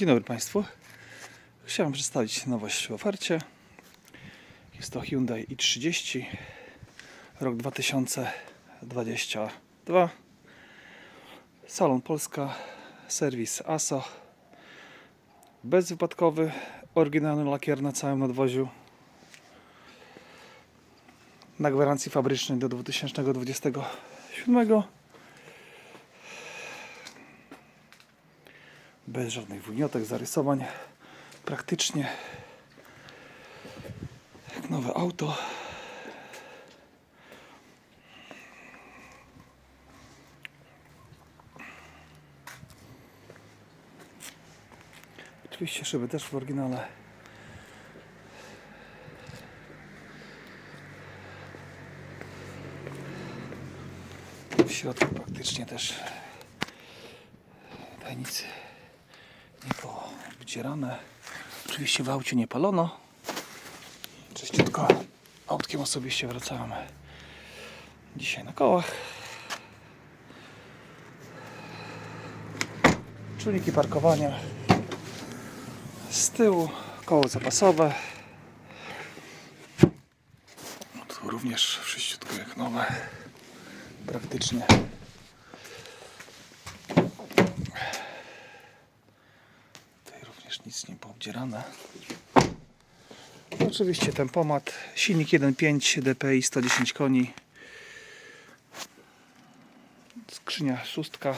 Dzień dobry Państwu. Chciałem przedstawić nowość w ofercie. Jest to Hyundai i30, rok 2022. Salon Polska, serwis ASO. Bezwypadkowy, oryginalny lakier na całym nadwoziu. Na gwarancji fabrycznej do 2027. bez żadnych wyniotek, zarysowań. Praktycznie jak nowe auto. Oczywiście szyby też w oryginale. W środku praktycznie też tutaj poobdzierane. Oczywiście w aucie nie palono. Czyściutko autkiem osobiście wracamy dzisiaj na kołach. Czujniki parkowania z tyłu, koło zapasowe. Tu również wszyściutko jak nowe. Praktycznie. Nic nie poobdzierane. Oczywiście tempomat, silnik 1.5 DPI 110 koni. Skrzynia szóstka.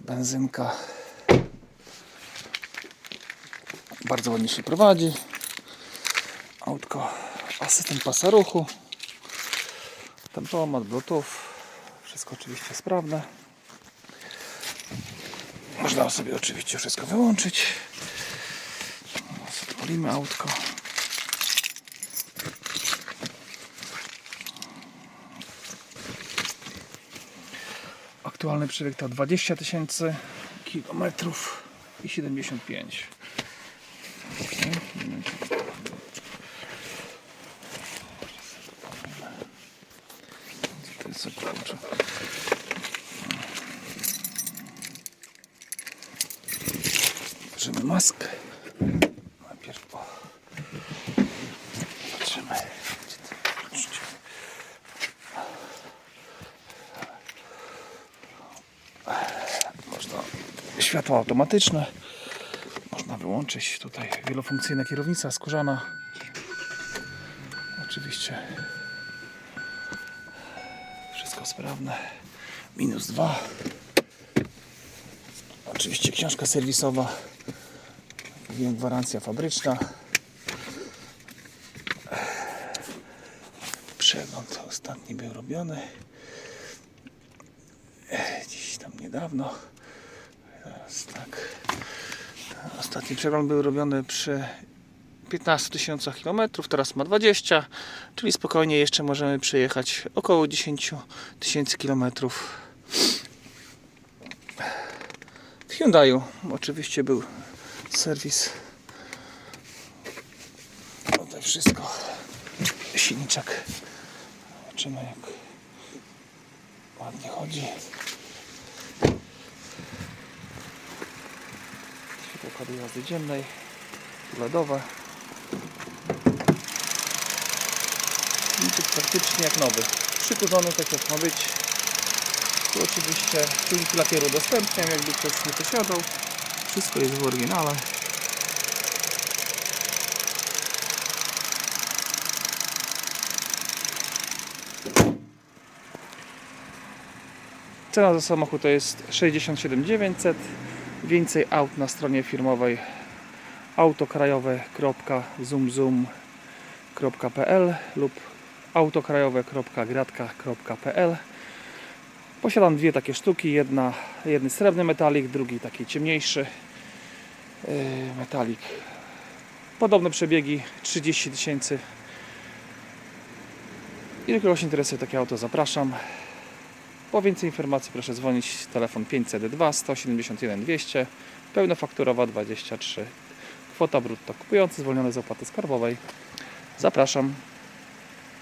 Benzynka. Bardzo ładnie się prowadzi. Autko, asystent pasa ruchu. Tempomat, bluetooth. Wszystko oczywiście sprawne. Można sobie oczywiście wszystko wyłączyć. Odpalimy autko. Aktualny przebieg to 20 tysięcy kilometrów i 75. Okej, momencik. Co to jest za klucz? Bierzemy maskę. Najpierw po... Zobaczymy. Można światło automatyczne. Można wyłączyć tutaj wielofunkcyjna kierownica skórzana. Oczywiście wszystko sprawne. Minus dwa. Oczywiście książka serwisowa. Gwarancja fabryczna. Przegląd ostatni był robiony. Dziś tam niedawno. Teraz tak. Ostatni przegląd był robiony przy 15 tysiącach kilometrów, teraz ma 20, czyli spokojnie jeszcze możemy przejechać około 10 tysięcy kilometrów. W Hyundaiu oczywiście był serwis. Tutaj wszystko. Silniczek. Zobaczymy jak ładnie chodzi. Światło jazdy dziennej. LEDowe. Silniczek praktycznie jak nowy. Przykurzony tak jak ma być. Tu oczywiście czujniki lakieru udostępniam, jakby ktoś nie posiadał. Wszystko jest w oryginale. Cena za samochód to jest 67 900. Więcej aut na stronie firmowej autokrajowe.zoomzoom.pl lub autokrajowe.gratka.pl Posiadam dwie takie sztuki, jedna, jeden srebrny metalik, drugi taki ciemniejszy metalik. Podobne przebiegi 30 tysięcy. Jeżeli kogoś interesuje takie auto, zapraszam. Po więcej informacji proszę dzwonić telefon 502 171 200 pełnofakturowa 23 kwota brutto kupujący zwolniony z opłaty skarbowej zapraszam